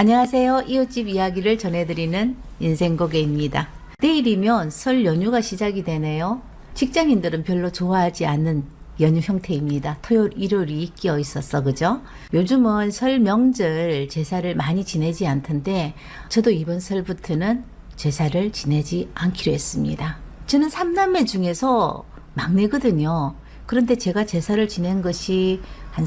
안녕하세요. 이웃집 이야기를 전해드리는 인생고개입니다. 내일이면 설 연휴가 시작이 되네요. 직장인들은 별로 좋아하지 않는 연휴 형태입니다. 토요일, 일요일이 끼어 있었어, 그죠? 요즘은 설 명절 제사를 많이 지내지 않던데, 저도 이번 설부터는 제사를 지내지 않기로 했습니다. 저는 삼남매 중에서 막내거든요. 그런데 제가 제사를 지낸 것이 한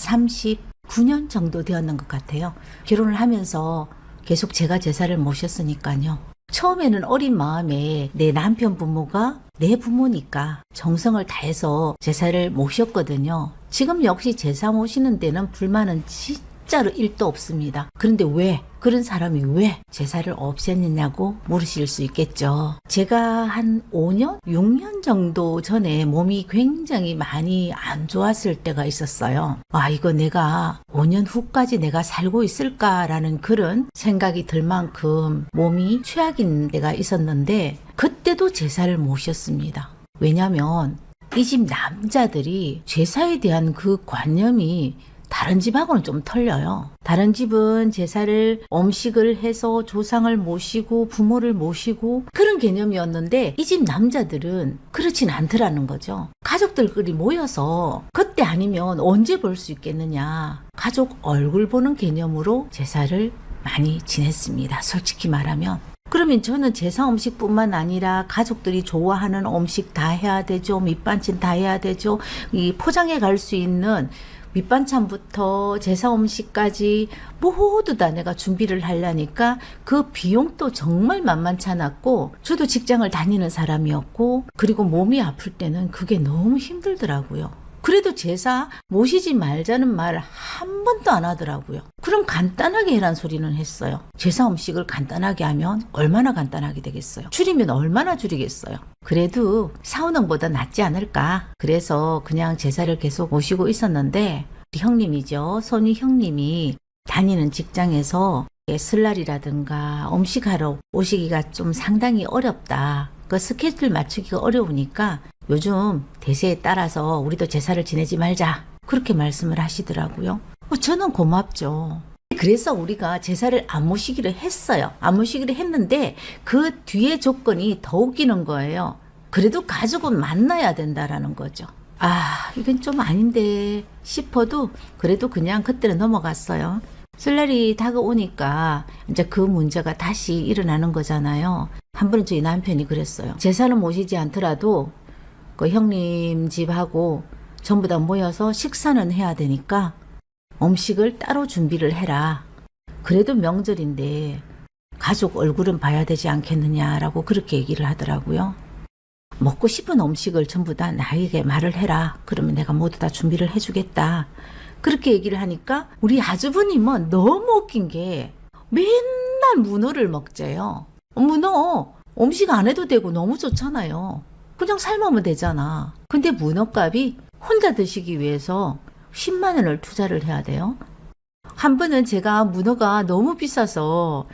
39년 정도 되었는 것 같아요. 결혼을 하면서 계속 제가 제사를 모셨으니까요. 처음에는 어린 마음에 내 남편 부모가 내 부모니까 정성을 다해서 제사를 모셨거든요. 지금 역시 제사 모시는 데는 불만은 진짜 로 일도 없습니다. 그런데 왜? 그런 사람이 왜 제사를 없앴느냐고 물으실 수 있겠죠. 제가 한 5년, 6년 정도 전에 몸이 굉장히 많이 안 좋았을 때가 있었어요. 아, 이거 내가 5년 후까지 내가 살고 있을까라는 그런 생각이 들 만큼 몸이 최악인 때가 있었는데, 그때도 제사를 모셨습니다. 왜냐면 이 집 남자들이 제사에 대한 그 관념이 다른 집하고는 좀 틀려요. 다른 집은 제사를 음식을 해서 조상을 모시고 부모를 모시고 그런 개념이었는데 이 집 남자들은 그렇진 않더라는 거죠. 가족들끼리 모여서 그때 아니면 언제 볼 수 있겠느냐. 가족 얼굴 보는 개념으로 제사를 많이 지냈습니다. 솔직히 말하면. 그러면 저는 제사 음식뿐만 아니라 가족들이 좋아하는 음식 다 해야 되죠. 밑반찬 다 해야 되죠. 이 포장해 갈 수 있는 밑반찬부터 제사 음식까지 모두 다 내가 준비를 하려니까 그 비용도 정말 만만치 않았고 저도 직장을 다니는 사람이었고 그리고 몸이 아플 때는 그게 너무 힘들더라고요. 그래도 제사 모시지 말자는 말 한 번도 안 하더라고요. 그럼 간단하게 해란 소리는 했어요. 제사 음식을 간단하게 하면 얼마나 간단하게 되겠어요. 줄이면 얼마나 줄이겠어요. 그래도 사우능보다 낫지 않을까. 그래서 그냥 제사를 계속 모시고 있었는데 형님이죠. 손위 형님이 다니는 직장에서 설날이라든가 음식하러 오시기가 좀 상당히 어렵다. 그 스케줄 맞추기가 어려우니까 요즘 대세에 따라서 우리도 제사를 지내지 말자. 그렇게 말씀을 하시더라고요. 어, 저는 고맙죠. 그래서 우리가 제사를 안 모시기로 했어요. 안 모시기로 했는데 그 뒤에 조건이 더 웃기는 거예요. 그래도 가족은 만나야 된다라는 거죠. 아, 이건 좀 아닌데 싶어도 그래도 그냥 그때는 넘어갔어요. 설날이 다가오니까 이제 그 문제가 다시 일어나는 거잖아요. 한 번은 저희 남편이 그랬어요. 제사는 모시지 않더라도 그 형님 집하고 전부 다 모여서 식사는 해야 되니까 음식을 따로 준비를 해라. 그래도 명절인데 가족 얼굴은 봐야 되지 않겠느냐라고 그렇게 얘기를 하더라고요. 먹고 싶은 음식을 전부 다 나에게 말을 해라. 그러면 내가 모두 다 준비를 해주겠다. 그렇게 얘기를 하니까 우리 아주버님은 너무 웃긴 게 맨날 문어를 먹재요. 문어 음식 안 해도 되고 너무 좋잖아요. 그냥 삶으면 되잖아. 근데 문어값이 혼자 드시기 위해서 10만 원을 투자를 해야 돼요. 한 번은 제가 문어가 너무 비싸서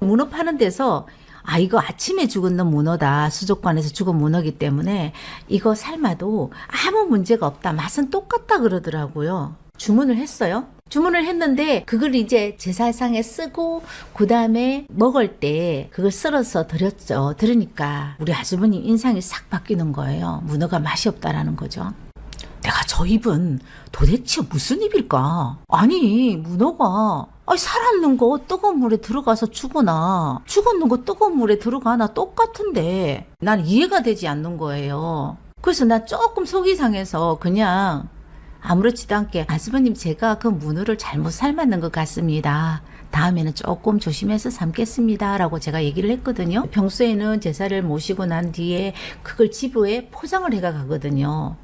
문어 파는 데서 아 이거 아침에 죽은 놈 문어다 수족관에서 죽은 문어기 때문에 이거 삶아도 아무 문제가 없다 맛은 똑같다 그러더라고요 주문을 했어요 주문을 했는데 그걸 이제 제사상에 쓰고 그 다음에 먹을 때 그걸 썰어서 드렸죠 들으니까 우리 아주머니 인상이 싹 바뀌는 거예요 문어가 맛이 없다라는 거죠 내가 저 입은 도대체 무슨 입일까? 아니, 문어가 아니, 살았는 거 뜨거운 물에 들어가서 죽으나 죽었는 거 뜨거운 물에 들어가나 똑같은데 난 이해가 되지 않는 거예요. 그래서 나 조금 속이 상해서 그냥 아무렇지도 않게 아주버님 제가 그 문어를 잘못 삶았는 것 같습니다. 다음에는 조금 조심해서 삶겠습니다. 라고 제가 얘기를 했거든요. 평소에는 제사를 모시고 난 뒤에 그걸 집에 포장을 해가 가거든요.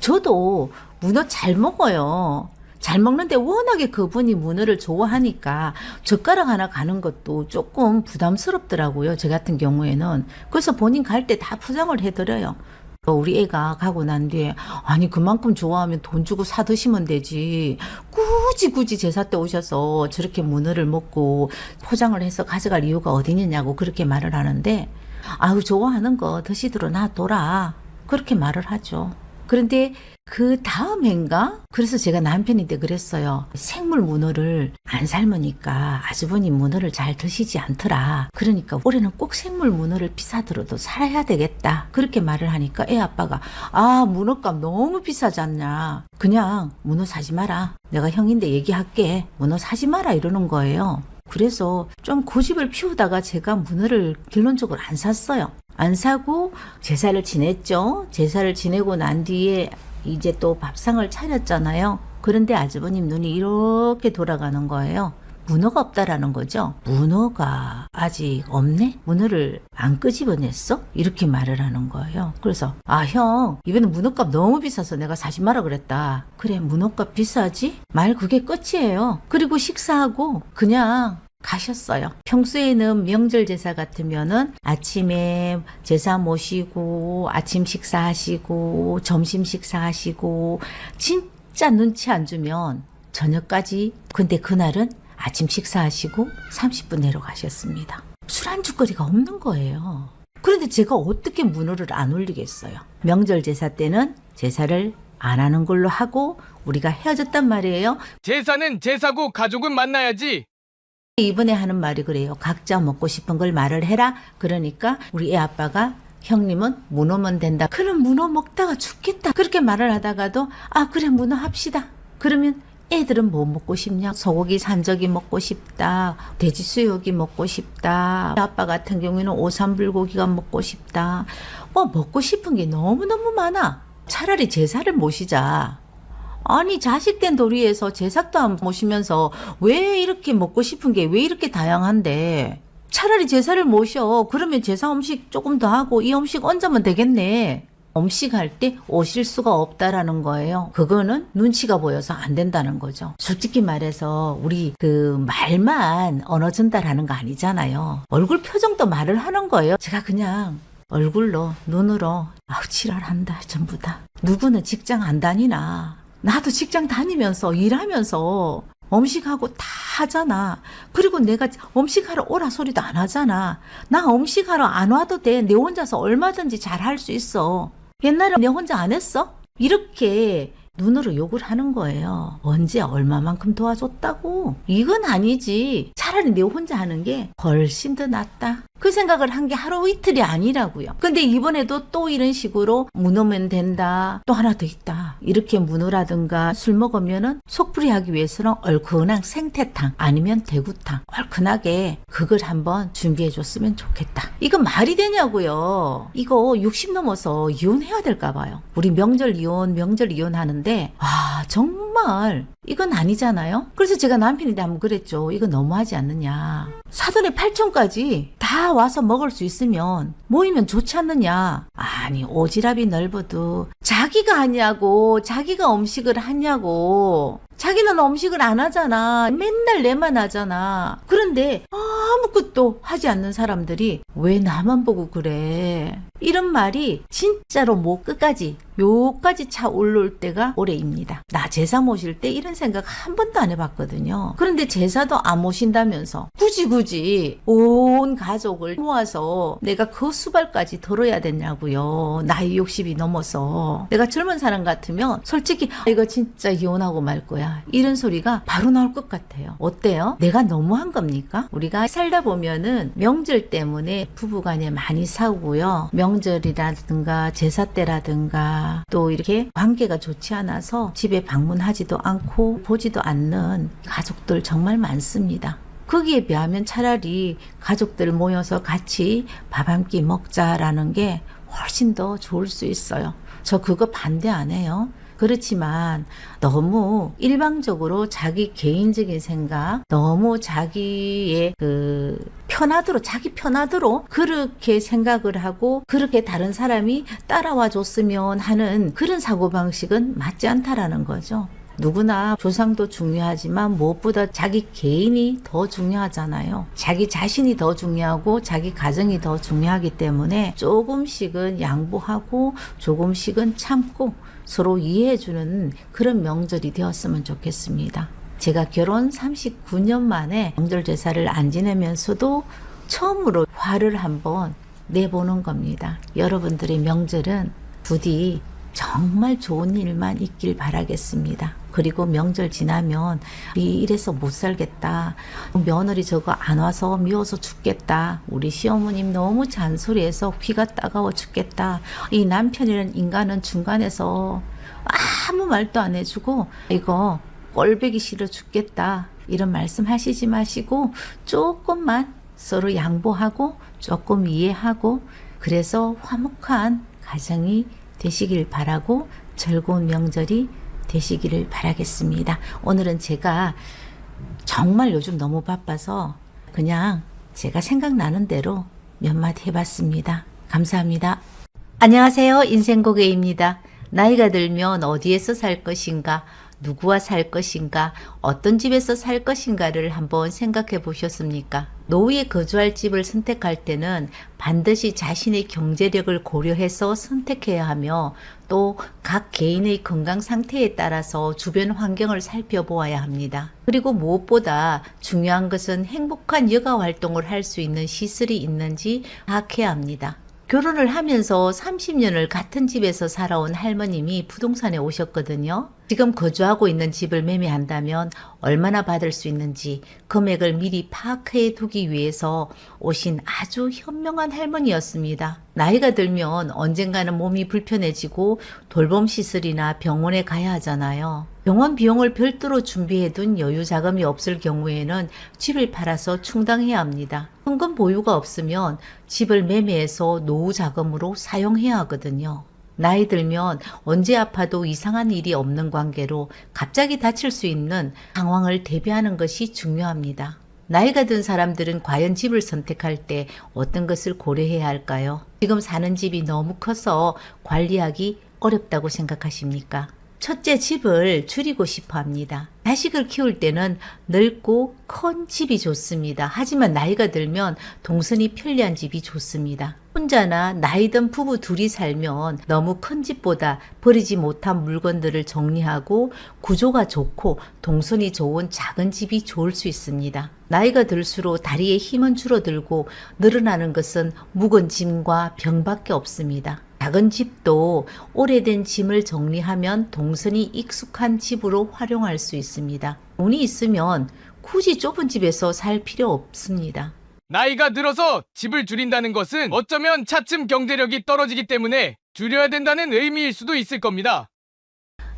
저도 문어 잘 먹어요. 잘 먹는데 워낙에 그분이 문어를 좋아하니까 젓가락 하나 가는 것도 조금 부담스럽더라고요. 저 같은 경우에는. 그래서 본인 갈 때 다 포장을 해드려요. 우리 애가 가고 난 뒤에 아니 그만큼 좋아하면 돈 주고 사 드시면 되지. 굳이 굳이 제사 때 오셔서 저렇게 문어를 먹고 포장을 해서 가져갈 이유가 어디냐고 그렇게 말을 하는데 아유 좋아하는 거 드시도록 놔둬라. 그렇게 말을 하죠 그런데 그 다음 해인가? 그래서 제가 남편한테 그랬어요. 생물 문어를 안 삶으니까 아주버님 문어를 잘 드시지 않더라. 그러니까 올해는 꼭 생물 문어를 비싸더라도 살아야 되겠다. 그렇게 말을 하니까 애 아빠가 아 문어값 너무 비싸지 않냐. 그냥 문어 사지 마라. 내가 형인데 얘기할게. 문어 사지 마라 이러는 거예요. 그래서 좀 고집을 피우다가 제가 문어를 결론적으로 안 샀어요. 안 사고 제사를 지냈죠. 제사를 지내고 난 뒤에 이제 또 밥상을 차렸잖아요. 그런데 아주버님 눈이 이렇게 돌아가는 거예요. 문어가 없다라는 거죠. 문어가 아직 없네? 문어를 안 끄집어냈어? 이렇게 말을 하는 거예요. 그래서, 아, 형, 이번에 문어값 너무 비싸서 내가 사지 마라 그랬다. 그래, 문어값 비싸지? 말 그게 끝이에요. 그리고 식사하고 그냥 가셨어요. 평소에는 명절 제사 같으면은 아침에 제사 모시고 아침 식사하시고 점심 식사하시고 진짜 눈치 안 주면 저녁까지 근데 그날은 아침 식사하시고 30분 내로 가셨습니다. 술안주거리가 없는 거예요. 그런데 제가 어떻게 문어를 안 올리겠어요? 명절 제사 때는 제사를 안 하는 걸로 하고 우리가 헤어졌단 말이에요. 제사는 제사고 가족은 만나야지. 이번에 하는 말이 그래요. 각자 먹고 싶은 걸 말을 해라. 그러니까 우리 애 아빠가 형님은 문어면 된다. 그럼 문어 먹다가 죽겠다. 그렇게 말을 하다가도 아 그래 문어 합시다. 그러면 애들은 뭐 먹고 싶냐? 소고기 산적이 먹고 싶다. 돼지 수육이 먹고 싶다. 아빠 같은 경우에는 오삼불고기가 먹고 싶다. 뭐 먹고 싶은 게 너무너무 많아. 차라리 제사를 모시자. 아니 자식 된 도리에서 제삭도 안 모시면서 왜 이렇게 먹고 싶은 게 왜 이렇게 다양한데 차라리 제사를 모셔 그러면 제사 음식 조금 더 하고 이 음식 얹으면 되겠네 음식할 때 오실 수가 없다라는 거예요 그거는 눈치가 보여서 안 된다는 거죠 솔직히 말해서 우리 그 말만 언어 전달하는 거 아니잖아요 얼굴 표정도 말을 하는 거예요 제가 그냥 얼굴로 눈으로 아우 지랄한다 전부 다 누구는 직장 안 다니나 나도 직장 다니면서 일하면서 음식하고 다 하잖아. 그리고 내가 음식하러 오라 소리도 안 하잖아. 나 음식하러 안 와도 돼. 내 혼자서 얼마든지 잘 할 수 있어. 옛날에 내 혼자 안 했어? 이렇게 눈으로 욕을 하는 거예요. 언제 얼마만큼 도와줬다고? 이건 아니지. 차라리 내 혼자 하는 게 훨씬 더 낫다. 그 생각을 한 게 하루 이틀이 아니라고요. 근데 이번에도 또 이런 식으로 문으면 된다. 또 하나 더 있다. 이렇게 문으라든가 술 먹으면은 속풀이 하기 위해서는 얼큰한 생태탕 아니면 대구탕 얼큰하게 그걸 한번 준비해 줬으면 좋겠다. 이거 말이 되냐고요. 이거 60 넘어서 이혼해야 될까 봐요. 우리 명절 이혼, 명절 이혼 하는데 아 정말 이건 아니잖아요. 그래서 제가 남편한테 한번 그랬죠. 이거 너무하지 않느냐. 사돈의 8촌까지 다 와서 먹을 수 있으면 모이면 좋지 않느냐. 아니 오지랖이 넓어도 자기가 하냐고 자기가 음식을 하냐고 자기는 음식을 안 하잖아. 맨날 내만 하잖아. 그런데 아무것도 하지 않는 사람들이 왜 나만 보고 그래? 이런 말이 진짜로 목 끝까지 요까지 차 올라올 때가 올해입니다. 나 제사 모실 때 이런 생각 한 번도 안 해봤거든요. 그런데 제사도 안 모신다면서 굳이 굳이 온 가족을 모아서 내가 그 수발까지 들어야 되냐고요. 나이 60이 넘어서 내가 젊은 사람 같으면 솔직히 아, 이거 진짜 이혼하고 말 거야. 이런 소리가 바로 나올 것 같아요. 어때요? 내가 너무한 겁니까? 우리가 살다 보면은 명절 때문에 부부간에 많이 싸우고요. 명절이라든가 제사 때라든가 또 이렇게 관계가 좋지 않아서 집에 방문하지도 않고 보지도 않는 가족들 정말 많습니다. 거기에 비하면 차라리 가족들 모여서 같이 밥 한 끼 먹자라는 게 훨씬 더 좋을 수 있어요. 저 그거 반대 안 해요. 그렇지만 너무 일방적으로 자기 개인적인 생각, 너무 자기의 그 편하도록 자기 편하도록 그렇게 생각을 하고 그렇게 다른 사람이 따라와 줬으면 하는 그런 사고 방식은 맞지 않다라는 거죠. 누구나 조상도 중요하지만 무엇보다 자기 개인이 더 중요하잖아요. 자기 자신이 더 중요하고 자기 가정이 더 중요하기 때문에 조금씩은 양보하고 조금씩은 참고 서로 이해해주는 그런 명절이 되었으면 좋겠습니다. 제가 결혼 39년 만에 명절 제사를 안 지내면서도 처음으로 화를 한번 내보는 겁니다. 여러분들의 명절은 부디 정말 좋은 일만 있길 바라겠습니다. 그리고 명절 지나면 이래서 못 살겠다. 며느리 저거 안 와서 미워서 죽겠다. 우리 시어머님 너무 잔소리해서 귀가 따가워 죽겠다. 이 남편이라는 인간은 중간에서 아무 말도 안 해주고 이거 꼴배기 싫어 죽겠다. 이런 말씀 하시지 마시고 조금만 서로 양보하고 조금 이해하고 그래서 화목한 가정이 되시길 바라고 즐거운 명절이 되시기를 바라겠습니다. 오늘은 제가 정말 요즘 너무 바빠서 그냥 제가 생각나는 대로 몇 마디 해봤습니다. 감사합니다. 안녕하세요. 인생고개입니다. 나이가 들면 어디에서 살 것인가, 누구와 살 것인가, 어떤 집에서 살 것인가를 한번 생각해 보셨습니까? 노후에 거주할 집을 선택할 때는 반드시 자신의 경제력을 고려해서 선택해야 하며 또 각 개인의 건강 상태에 따라서 주변 환경을 살펴보아야 합니다. 그리고 무엇보다 중요한 것은 행복한 여가 활동을 할 수 있는 시설이 있는지 파악해야 합니다. 결혼을 하면서 30년을 같은 집에서 살아온 할머님이 부동산에 오셨거든요. 지금 거주하고 있는 집을 매매한다면 얼마나 받을 수 있는지 금액을 미리 파악해 두기 위해서 오신 아주 현명한 할머니였습니다. 나이가 들면 언젠가는 몸이 불편해지고 돌봄 시설이나 병원에 가야 하잖아요. 병원 비용을 별도로 준비해 둔 여유 자금이 없을 경우에는 집을 팔아서 충당해야 합니다. 현금 보유가 없으면 집을 매매해서 노후 자금으로 사용해야 하거든요. 나이 들면 언제 아파도 이상한 일이 없는 관계로 갑자기 다칠 수 있는 상황을 대비하는 것이 중요합니다. 나이가 든 사람들은 과연 집을 선택할 때 어떤 것을 고려해야 할까요? 지금 사는 집이 너무 커서 관리하기 어렵다고 생각하십니까? 첫째 집을 줄이고 싶어 합니다. 자식을 키울 때는 넓고 큰 집이 좋습니다. 하지만 나이가 들면 동선이 편리한 집이 좋습니다. 혼자나 나이 든 부부 둘이 살면 너무 큰 집보다 버리지 못한 물건들을 정리하고 구조가 좋고 동선이 좋은 작은 집이 좋을 수 있습니다. 나이가 들수록 다리의 힘은 줄어들고 늘어나는 것은 묵은 짐과 병밖에 없습니다. 작은 집도 오래된 짐을 정리하면 동선이 익숙한 집으로 활용할 수 있습니다. 돈이 있으면 굳이 좁은 집에서 살 필요 없습니다. 나이가 들어서 집을 줄인다는 것은 어쩌면 차츰 경제력이 떨어지기 때문에 줄여야 된다는 의미일 수도 있을 겁니다.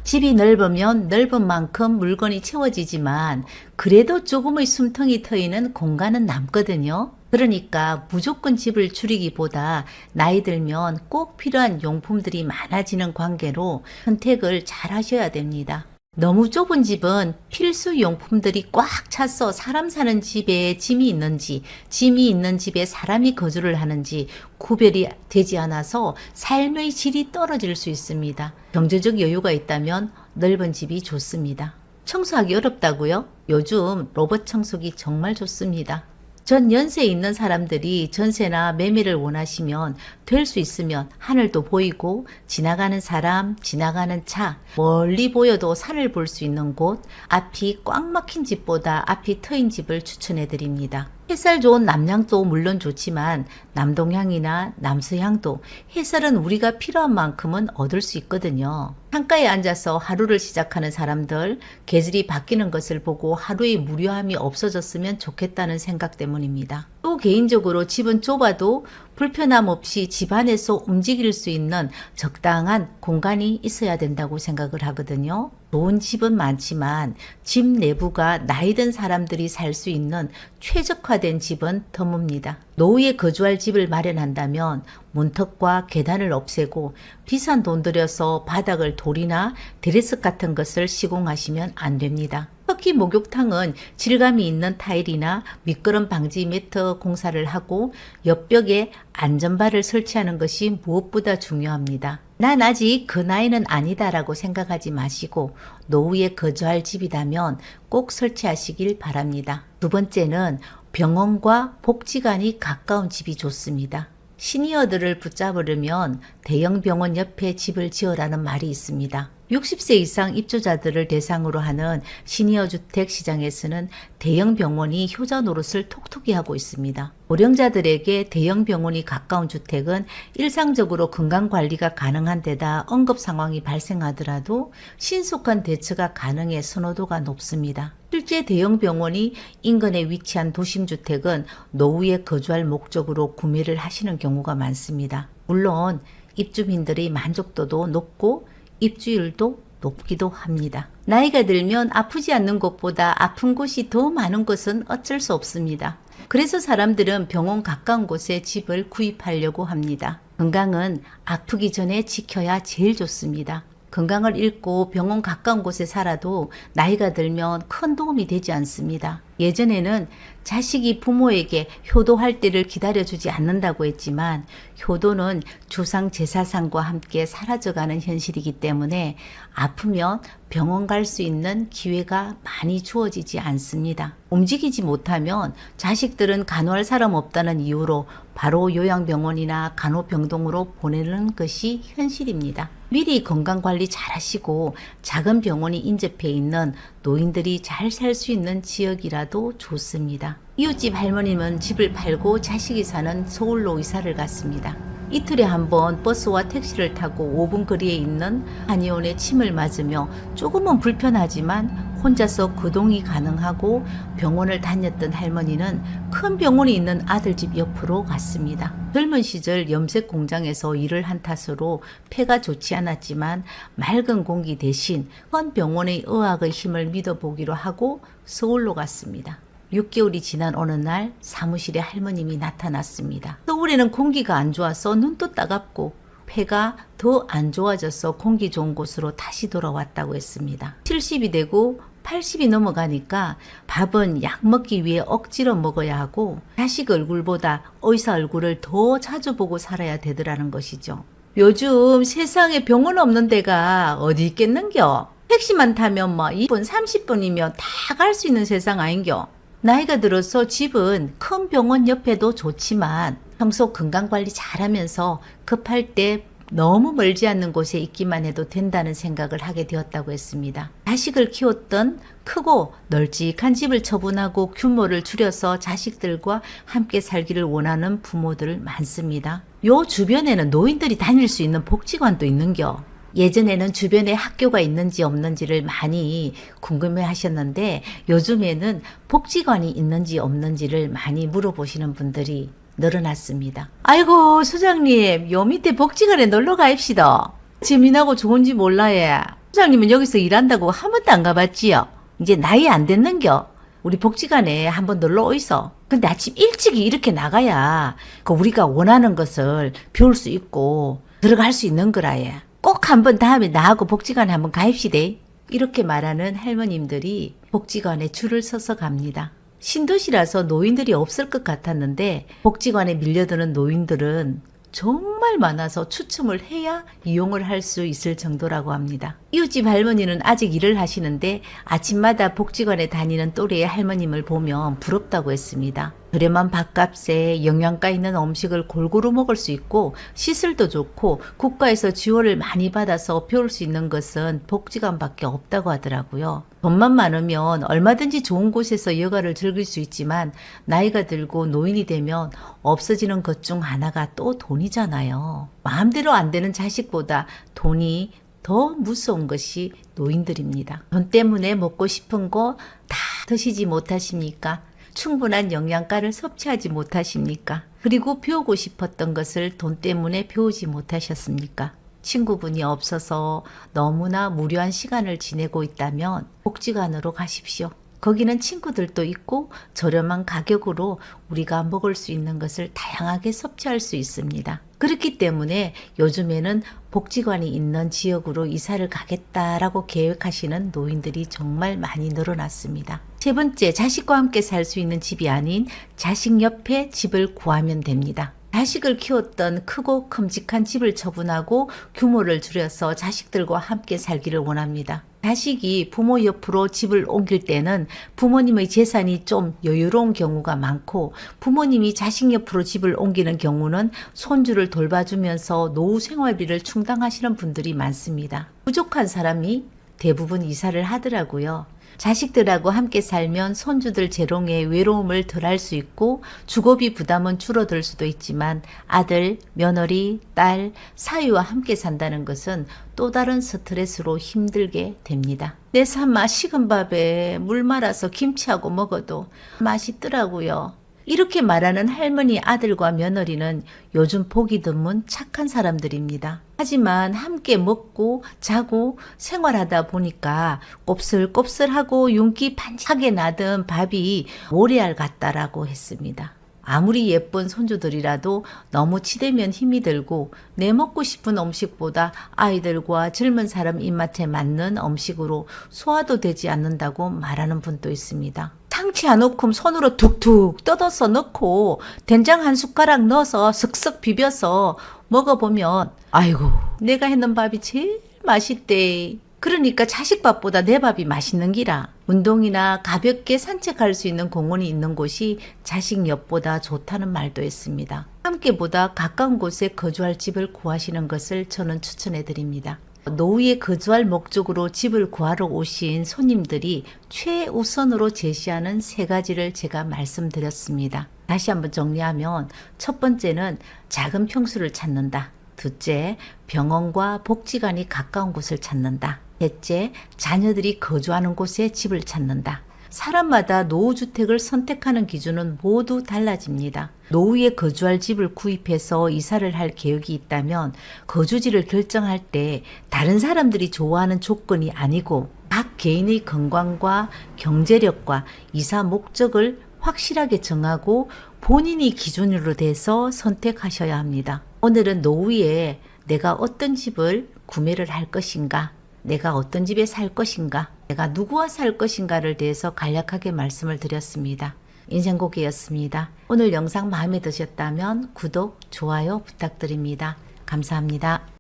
집이 넓으면 넓은 만큼 물건이 채워지지만 그래도 조금의 숨통이 트이는 공간은 남거든요. 그러니까 무조건 집을 줄이기보다 나이 들면 꼭 필요한 용품들이 많아지는 관계로 선택을 잘 하셔야 됩니다. 너무 좁은 집은 필수 용품들이 꽉 차서 사람 사는 집에 짐이 있는지, 짐이 있는 집에 사람이 거주를 하는지 구별이 되지 않아서 삶의 질이 떨어질 수 있습니다. 경제적 여유가 있다면 넓은 집이 좋습니다. 청소하기 어렵다고요? 요즘 로봇 청소기 정말 좋습니다. 전 연세에 있는 사람들이 전세나 매매를 원하시면 될 수 있으면 하늘도 보이고 지나가는 사람, 지나가는 차, 멀리 보여도 산을 볼 수 있는 곳, 앞이 꽉 막힌 집보다 앞이 트인 집을 추천해 드립니다. 햇살 좋은 남양도 물론 좋지만 남동향이나 남서향도 햇살은 우리가 필요한 만큼은 얻을 수 있거든요. 창가에 앉아서 하루를 시작하는 사람들, 계절이 바뀌는 것을 보고 하루의 무료함이 없어졌으면 좋겠다는 생각 때문입니다. 또 개인적으로 집은 좁아도 불편함 없이 집 안에서 움직일 수 있는 적당한 공간이 있어야 된다고 생각을 하거든요. 좋은 집은 많지만 집 내부가 나이 든 사람들이 살 수 있는 최적화된 집은 드뭅니다. 노후에 거주할 집을 마련한다면 문턱과 계단을 없애고 비싼 돈 들여서 바닥을 돌이나 드레스 같은 것을 시공하시면 안 됩니다. 특히 목욕탕은 질감이 있는 타일이나 미끄럼 방지 매트 공사를 하고 옆벽에 안전바를 설치하는 것이 무엇보다 중요합니다. 난 아직 그 나이는 아니다라고 생각하지 마시고 노후에 거주할 집이라면 꼭 설치하시길 바랍니다. 두 번째는 병원과 복지관이 가까운 집이 좋습니다. 시니어들을 붙잡으려면 대형 병원 옆에 집을 지어라는 말이 있습니다. 60세 이상 입주자들을 대상으로 하는 시니어 주택 시장에서는 대형 병원이 효자 노릇을 톡톡히 하고 있습니다. 고령자들에게 대형 병원이 가까운 주택은 일상적으로 건강 관리가 가능한 데다 응급 상황이 발생하더라도 신속한 대처가 가능해 선호도가 높습니다. 실제 대형 병원이 인근에 위치한 도심 주택은 노후에 거주할 목적으로 구매를 하시는 경우가 많습니다. 물론 입주민들의 만족도도 높고 입주율도 높기도 합니다. 나이가 들면 아프지 않는 곳보다 아픈 곳이 더 많은 것은 어쩔 수 없습니다. 그래서 사람들은 병원 가까운 곳에 집을 구입하려고 합니다. 건강은 아프기 전에 지켜야 제일 좋습니다. 건강을 잃고 병원 가까운 곳에 살아도 나이가 들면 큰 도움이 되지 않습니다. 예전에는 자식이 부모에게 효도할 때를 기다려주지 않는다고 했지만 효도는 주상 제사상과 함께 사라져가는 현실이기 때문에 아프면 병원 갈 수 있는 기회가 많이 주어지지 않습니다. 움직이지 못하면 자식들은 간호할 사람 없다는 이유로 바로 요양병원이나 간호병동으로 보내는 것이 현실입니다. 미리 건강관리 잘 하시고 작은 병원이 인접해 있는 노인들이 잘 살 수 있는 지역이라도 좋습니다. 이웃집 할머님은 집을 팔고 자식이 사는 서울로 이사를 갔습니다. 이틀에 한 번 버스와 택시를 타고 5분 거리에 있는 한의원에 침을 맞으며 조금은 불편하지만 혼자서 거동이 가능하고 병원을 다녔던 할머니는 큰 병원이 있는 아들 집 옆으로 갔습니다. 젊은 시절 염색 공장에서 일을 한 탓으로 폐가 좋지 않았지만 맑은 공기 대신 큰 병원의 의학의 힘을 믿어보기로 하고 서울로 갔습니다. 6개월이 지난 어느 날 사무실에 할머님이 나타났습니다. 서울에는 공기가 안 좋아서 눈도 따갑고 폐가 더 안 좋아져서 공기 좋은 곳으로 다시 돌아왔다고 했습니다. 70이 되고 80이 넘어가니까 밥은 약 먹기 위해 억지로 먹어야 하고 자식 얼굴보다 의사 얼굴을 더 자주 보고 살아야 되더라는 것이죠. 요즘 세상에 병원 없는 데가 어디 있겠는겨? 택시만 타면 뭐 2분, 30분이면 다 갈 수 있는 세상 아닌겨? 나이가 들어서 집은 큰 병원 옆에도 좋지만 평소 건강관리 잘하면서 급할 때 너무 멀지 않는 곳에 있기만 해도 된다는 생각을 하게 되었다고 했습니다. 자식을 키웠던 크고 널찍한 집을 처분하고 규모를 줄여서 자식들과 함께 살기를 원하는 부모들 많습니다. 요 주변에는 노인들이 다닐 수 있는 복지관도 있는겨. 예전에는 주변에 학교가 있는지 없는지를 많이 궁금해 하셨는데 요즘에는 복지관이 있는지 없는지를 많이 물어보시는 분들이 늘어났습니다. 아이고, 소장님, 요 밑에 복지관에 놀러 가입시다. 재미나고 좋은지 몰라요. 소장님은 여기서 일한다고 한 번도 안 가봤지요? 이제 나이 안 됐는겨. 우리 복지관에 한번 놀러 오이소. 근데 아침 일찍이 이렇게 나가야 그 우리가 원하는 것을 배울 수 있고 들어갈 수 있는 거라예. 꼭 한번 다음에 나하고 복지관에 한번 가입시대. 이렇게 말하는 할머님들이 복지관에 줄을 서서 갑니다. 신도시라서 노인들이 없을 것 같았는데 복지관에 밀려드는 노인들은 정말 많아서 추첨을 해야 이용을 할 수 있을 정도라고 합니다. 이웃집 할머니는 아직 일을 하시는데 아침마다 복지관에 다니는 또래의 할머님을 보면 부럽다고 했습니다. 저렴한 밥값에 영양가 있는 음식을 골고루 먹을 수 있고 시술도 좋고 국가에서 지원을 많이 받아서 배울 수 있는 것은 복지관밖에 없다고 하더라고요. 돈만 많으면 얼마든지 좋은 곳에서 여가를 즐길 수 있지만 나이가 들고 노인이 되면 없어지는 것 중 하나가 또 돈이잖아요. 마음대로 안 되는 자식보다 돈이 더 무서운 것이 노인들입니다. 돈 때문에 먹고 싶은 거 다 드시지 못하십니까? 충분한 영양가를 섭취하지 못하십니까? 그리고 배우고 싶었던 것을 돈 때문에 배우지 못하셨습니까? 친구분이 없어서 너무나 무료한 시간을 지내고 있다면 복지관으로 가십시오. 거기는 친구들도 있고 저렴한 가격으로 우리가 먹을 수 있는 것을 다양하게 섭취할 수 있습니다. 그렇기 때문에 요즘에는 복지관이 있는 지역으로 이사를 가겠다라고 계획하시는 노인들이 정말 많이 늘어났습니다. 세 번째, 자식과 함께 살 수 있는 집이 아닌 자식 옆에 집을 구하면 됩니다. 자식을 키웠던 크고 큼직한 집을 처분하고 규모를 줄여서 자식들과 함께 살기를 원합니다. 자식이 부모 옆으로 집을 옮길 때는 부모님의 재산이 좀 여유로운 경우가 많고 부모님이 자식 옆으로 집을 옮기는 경우는 손주를 돌봐주면서 노후 생활비를 충당하시는 분들이 많습니다. 부족한 사람이 대부분 이사를 하더라고요. 자식들하고 함께 살면 손주들 재롱에 외로움을 덜할 수 있고 주거비 부담은 줄어들 수도 있지만 아들, 며느리, 딸, 사위와 함께 산다는 것은 또 다른 스트레스로 힘들게 됩니다. 내 삶아 식은 밥에 물 말아서 김치하고 먹어도 맛있더라고요. 이렇게 말하는 할머니 아들과 며느리는 요즘 보기 드문 착한 사람들입니다. 하지만 함께 먹고 자고 생활하다 보니까 곱슬곱슬하고 윤기 반짝하게 나던 밥이 모래알 같다라고 했습니다. 아무리 예쁜 손주들이라도 너무 치대면 힘이 들고 내 먹고 싶은 음식보다 아이들과 젊은 사람 입맛에 맞는 음식으로 소화도 되지 않는다고 말하는 분도 있습니다. 상치 않고 손으로 툭툭 뜯어서 넣고 된장 한 숟가락 넣어서 슥슥 비벼서 먹어보면 아이고 내가 했는 밥이 제일 맛있대. 그러니까 자식 밥보다 내 밥이 맛있는 기라. 운동이나 가볍게 산책할 수 있는 공원이 있는 곳이 자식 옆보다 좋다는 말도 했습니다. 함께보다 가까운 곳에 거주할 집을 구하시는 것을 저는 추천해 드립니다. 노후에 거주할 목적으로 집을 구하러 오신 손님들이 최우선으로 제시하는 세 가지를 제가 말씀드렸습니다. 다시 한번 정리하면 첫 번째는 작은 평수를 찾는다. 둘째, 병원과 복지관이 가까운 곳을 찾는다. 셋째, 자녀들이 거주하는 곳에 집을 찾는다. 사람마다 노후주택을 선택하는 기준은 모두 달라집니다. 노후에 거주할 집을 구입해서 이사를 할 계획이 있다면 거주지를 결정할 때 다른 사람들이 좋아하는 조건이 아니고 각 개인의 건강과 경제력과 이사 목적을 확실하게 정하고 본인이 기준으로 돼서 선택하셔야 합니다. 오늘은 노후에 내가 어떤 집을 구매를 할 것인가, 내가 어떤 집에 살 것인가, 내가 누구와 살 것인가를 대해서 간략하게 말씀을 드렸습니다. 인생고기였습니다. 오늘 영상 마음에 드셨다면 구독, 좋아요 부탁드립니다. 감사합니다.